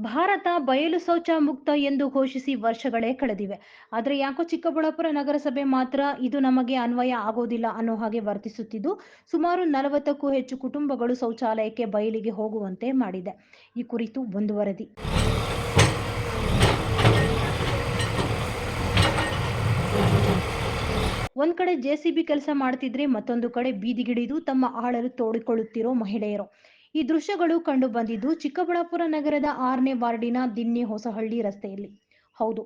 ಭಾರತ ಬಯಲು ಶೌಚ ಮುಕ್ತ ಎಂದು ಘೋಷಿಸಿ ವರ್ಷಗಳೇ ಕಳೆದಿವೆ. ಆದರೆ ಯಾಕೋ ಚಿಕ್ಕಬಳ್ಳಾಪುರ ನಗರಸಭೆ ಮಾತ್ರ ಇದು ನಮಗೆ ಅನ್ವಯ ಆಗೋದಿಲ್ಲ ಅನ್ನೋ ಹಾಗೆ ವರ್ತಿಸುತ್ತಿದ್ದು, ಸುಮಾರು ನಲವತ್ತಕ್ಕೂ ಹೆಚ್ಚು ಕುಟುಂಬಗಳು ಶೌಚಾಲಯಕ್ಕೆ ಬಯಲಿಗೆ ಹೋಗುವಂತೆ ಮಾಡಿದೆ. ಈ ಕುರಿತು ಒಂದು ವರದಿ ಒಂದ್ ಕಡೆ ಜೆಸಿಬಿ ಕೆಲಸ ಮಾಡ್ತಿದ್ರೆ ಮತ್ತೊಂದು ಕಡೆ ಬೀದಿಗಿಡಿದು ತಮ್ಮ ಆಳಲು ತೋಡಿಕೊಳ್ಳುತ್ತಿರೋ ಮಹಿಳೆಯರು. ಈ ದೃಶ್ಯಗಳು ಕಂಡು ಬಂದಿದ್ದು ಚಿಕ್ಕಬಳ್ಳಾಪುರ ನಗರದ ಆರನೇ ವಾರ್ಡಿನ ದಿನ್ನಿ ಹೊಸಹಳ್ಳಿ ರಸ್ತೆಯಲ್ಲಿ. ಹೌದು,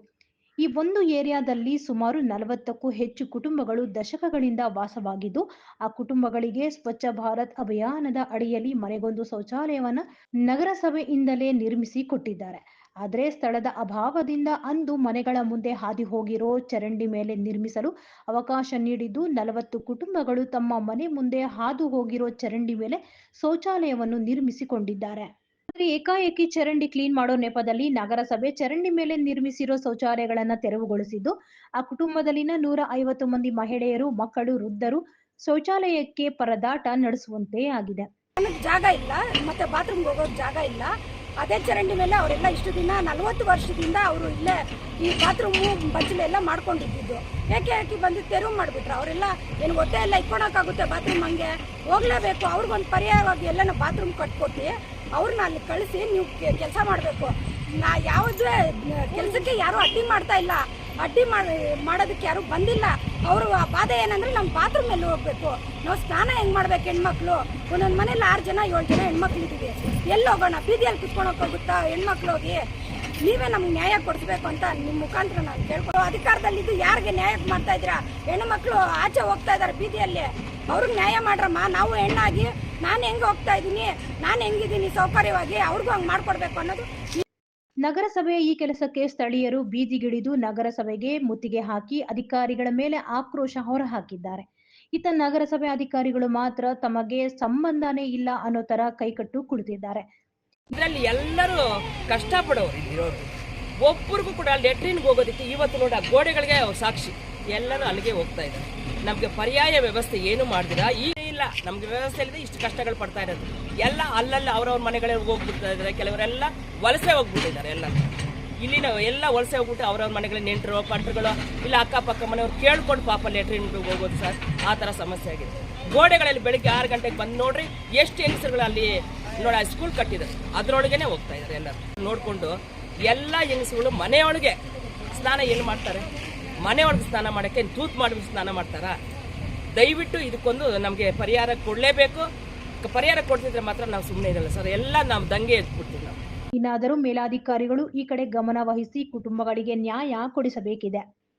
ಈ ಒಂದು ಏರಿಯಾದಲ್ಲಿ ಸುಮಾರು ನಲವತ್ತಕ್ಕೂ ಹೆಚ್ಚು ಕುಟುಂಬಗಳು ದಶಕಗಳಿಂದ ವಾಸವಾಗಿದ್ದು, ಆ ಕುಟುಂಬಗಳಿಗೆ ಸ್ವಚ್ಛ ಭಾರತ್ ಅಭಿಯಾನದ ಅಡಿಯಲ್ಲಿ ಮನೆಗೊಂದು ಶೌಚಾಲಯವನ್ನ ನಗರಸಭೆಯಿಂದಲೇ ನಿರ್ಮಿಸಿ ಕೊಟ್ಟಿದ್ದಾರೆ. ಆದರೆ ಸ್ಥಳದ ಅಭಾವದಿಂದ ಅಂದು ಮನೆಗಳ ಮುಂದೆ ಹಾದಿ ಹೋಗಿರೋ ಚರಂಡಿ ಮೇಲೆ ನಿರ್ಮಿಸಲು ಅವಕಾಶ ನೀಡಿದ್ದು ನಲವತ್ತು ಕುಟುಂಬಗಳು ತಮ್ಮ ಮನೆ ಮುಂದೆ ಹಾದು ಹೋಗಿರೋ ಚರಂಡಿ ಮೇಲೆ ಶೌಚಾಲಯವನ್ನು ನಿರ್ಮಿಸಿಕೊಂಡಿದ್ದಾರೆ. ಏಕಾಏಕಿ ಚರಂಡಿ ಕ್ಲೀನ್ ಮಾಡೋ ನೆಪದಲ್ಲಿ ನಗರಸಭೆ ಚರಂಡಿ ಮೇಲೆ ನಿರ್ಮಿಸಿರೋ ಶೌಚಾಲಯಗಳನ್ನ ತೆರವುಗೊಳಿಸಿದ್ದು, ಆ ಕುಟುಂಬದಲ್ಲಿನ ನೂರ ಐವತ್ತು ಮಂದಿ ಮಹಿಳೆಯರು, ಮಕ್ಕಳು, ವೃದ್ಧರು ಶೌಚಾಲಯಕ್ಕೆ ಪರದಾಟ ನಡೆಸುವಂತೆ ಆಗಿದೆ. ಜಾಗ ಇಲ್ಲ, ಮತ್ತೆ ಬಾತ್ರೂಮ್ಗೆ ಹೋಗೋ ಜಾಗ ಇಲ್ಲ. ಅದೇ ಚರಂಡಿ ಮೇಲೆ ಅವರೆಲ್ಲ ಇಷ್ಟು ದಿನ, ನಲವತ್ತು ವರ್ಷದಿಂದ ಅವರು ಇಲ್ಲೇ ಈ ಬಾತ್ರೂಮು ಬಚ್ಚಲೆಲ್ಲ ಮಾಡ್ಕೊಂಡಿದ್ದು ಏಕೆ ಏಕೆ ಬಂದು ತೆರವು ಮಾಡಿಬಿಟ್ರು? ಅವರೆಲ್ಲ ಏನು ಒತ್ತೆ ಎಲ್ಲ ಇಟ್ಕೊಳಕ್ಕಾಗುತ್ತೆ ಬಾತ್ರೂಮ್ ಹಂಗೆ? ಹೋಗ್ಲೇಬೇಕು, ಅವ್ರಿಗೊಂದು ಪರ್ಯಾಯವಾಗಿ ಎಲ್ಲನ ಬಾತ್ರೂಮ್ ಕಟ್ಕೊಟ್ಟು ಅವ್ರನ್ನ ಅಲ್ಲಿ ಕಳಿಸಿ ನೀವು ಕೆಲಸ ಮಾಡಬೇಕು. ನಾ ಯಾವುದೇ, ಕೆಲಸಕ್ಕೆ ಯಾರೂ ಅಡ್ಡಿ ಮಾಡ್ತಾ ಇಲ್ಲ. ಅಡ್ಡಿ ಮಾಡಿ, ಮಾಡೋದಕ್ಕೆ ಯಾರು ಬಂದಿಲ್ಲ. ಅವರು ಆ ಬಾಧೆ ಏನಂದ್ರೆ ನಮ್ಮ ಬಾತ್ರೂಮ್ ಎಲ್ಲಿ ಹೋಗ್ಬೇಕು. ನಾವು ಸ್ನಾನ ಹೆಂಗ್ ಮಾಡ್ಬೇಕು ಹೆಣ್ಮಕ್ಳು? ಒಂದೊಂದು ಮನೇಲಿ ಆರು ಜನ, ಏಳು ಜನ ಹೆಣ್ಮಕ್ಳು ಇದ್ದೀವಿ. ಎಲ್ಲಿ ಹೋಗೋಣ? ಬೀದಿಯಲ್ಲಿ ಕುತ್ಕೊಳಕ್ ಹೋಗುತ್ತಾ ಹೆಣ್ಮಕ್ಳು ಹೋಗಿ? ನೀವೇ ನಮ್ಗೆ ನ್ಯಾಯ ಕೊಡಿಸ್ಬೇಕು ಅಂತ ನಿಮ್ಮ ಮುಖಾಂತರ ನಾನು ಕೇಳ್ಕೊಳ್ಳೋ ಅಧಿಕಾರದಲ್ಲಿದ್ದು ಯಾರಿಗೆ ನ್ಯಾಯ ಮಾಡ್ತಾ ಇದ್ದೀರಾ? ಹೆಣ್ಮಕ್ಳು ಆಚೆ ಹೋಗ್ತಾ ಇದ್ದಾರೆ ಬೀದಿಯಲ್ಲಿ. ಅವ್ರಿಗೆ ನ್ಯಾಯ ಮಾಡ್ರಮ್ಮ. ನಾವು ಹೆಣ್ಣಾಗಿ ನಾನು ಹೆಂಗೆ ಹೋಗ್ತಾ ಇದ್ದೀನಿ? ನಾನು ಹೆಂಗಿದ್ದೀನಿ ಸೌಕರ್ಯವಾಗಿ? ಅವ್ರಿಗೂ ಹಂಗೆ ಮಾಡ್ಕೊಡ್ಬೇಕು ಅನ್ನೋದು ನಗರಸಭೆಯ ಈ ಕೆಲಸಕ್ಕೆ ಸ್ಥಳೀಯರು ಬೀದಿಗಿಳಿದು ನಗರಸಭೆಗೆ ಮುತ್ತಿಗೆ ಹಾಕಿ ಅಧಿಕಾರಿಗಳ ಮೇಲೆ ಆಕ್ರೋಶ ಹೊರಹಾಕಿದ್ದಾರೆ. ಇತ ನಗರಸಭೆ ಅಧಿಕಾರಿಗಳು ಮಾತ್ರ ತಮಗೆ ಸಂಬಂಧನೇ ಇಲ್ಲ ಅನ್ನೋ ತರ ಕೈಕಟ್ಟು ಕುಳಿತಿದ್ದಾರೆ. ಇದರಲ್ಲಿ ಎಲ್ಲರೂ ಕಷ್ಟಪಡೋರು. ಒಬ್ಬರಿಗೂ ಕೂಡ ಲೆಟ್ರಿನ್ಗೆ ಹೋಗೋದಕ್ಕೆ ಇವತ್ತು ನೋಡ ಗೋಡೆಗಳಿಗೆ ಸಾಕ್ಷಿ. ಎಲ್ಲರೂ ಅಲ್ಲಿಗೆ ಹೋಗ್ತಾ ಇದ್ದಾರೆ. ನಮಗೆ ಪರ್ಯಾಯ ವ್ಯವಸ್ಥೆ ಏನು ಮಾಡಿದಿರಾ? ಈಗ ಇಲ್ಲ, ನಮ್ಗೆ ವ್ಯವಸ್ಥೆ ಇಲ್ಲದೆ ಇಷ್ಟು ಕಷ್ಟಗಳು ಪಡ್ತಾ ಇರೋದು. ಎಲ್ಲ ಅಲ್ಲಲ್ಲಿ ಅವ್ರವ್ರ ಮನೆಗಳಿಗೆ ಇದ್ದಾರೆ ಕೆಲವರೆಲ್ಲ ವಲಸೆ ಹೋಗ್ಬಿಟ್ಟಿದ್ದಾರೆ ಎಲ್ಲ. ಇಲ್ಲಿನ ಎಲ್ಲ ವಲಸೆ ಹೋಗ್ಬಿಟ್ಟು ಅವ್ರವ್ರ ಮನೆಗಳ ನೆಂಟರು, ಪಂಟ್ರುಗಳು, ಇಲ್ಲ ಅಕ್ಕಪಕ್ಕ ಮನೆಯವ್ರು ಕೇಳ್ಕೊಂಡು ಪಾಪ ಲೆಟ್ರಿನ್ಗೆ ಹೋಗೋದು ಸರ್, ಆ ಥರ ಸಮಸ್ಯೆ ಆಗಿದೆ. ಗೋಡೆಗಳಲ್ಲಿ ಬೆಳಿಗ್ಗೆ ಆರು ಗಂಟೆಗೆ ಬಂದು ನೋಡ್ರಿ, ಎಷ್ಟು ಹೆಂಗಸರುಗಳು ಅಲ್ಲಿ ನೋಡಿ ಸ್ಕೂಲ್ ಕಟ್ಟಿದ್ದಾರೆ, ಅದರೊಳಗೇನೆ ಹೋಗ್ತಾ ಇದ್ದಾರೆ ಎಲ್ಲ ನೋಡಿಕೊಂಡು ಎಲ್ಲ ಹೆಂಗಸುಗಳು ಮನೆಯೊಳಗೆ ಸ್ನಾನ ಏನು ಮಾಡ್ತಾರೆ? ಮನೆಯೊಳಗೆ ಸ್ನಾನ ಮಾಡೋಕ್ಕೆ ತೂತ್ ಮಾಡಿ ಸ್ನಾನ ಮಾಡ್ತಾರಾ? ದಯವಿಟ್ಟು ಇದಕ್ಕೊಂದು ನಮಗೆ ಪರಿಹಾರ ಕೊಡಲೇಬೇಕು. ಪರಿಹಾರ ಕೊಡ್ತಿದ್ರೆ ಮಾತ್ರ ನಾವು ಸುಮ್ಮನೆ ಇರಲ್ಲ ಸರ್. ಎಲ್ಲ ನಾವು ದಂಗೆ ಎದ್ಬಿಡ್ತೀವಿ ಇನ್ನಾದರೂ ಮೇಲಾಧಿಕಾರಿಗಳು ಈ ಕಡೆ ಗಮನ ವಹಿಸಿ ಕುಟುಂಬಗಳಿಗೆ ನ್ಯಾಯ ಕೊಡಿಸಬೇಕಿದೆ.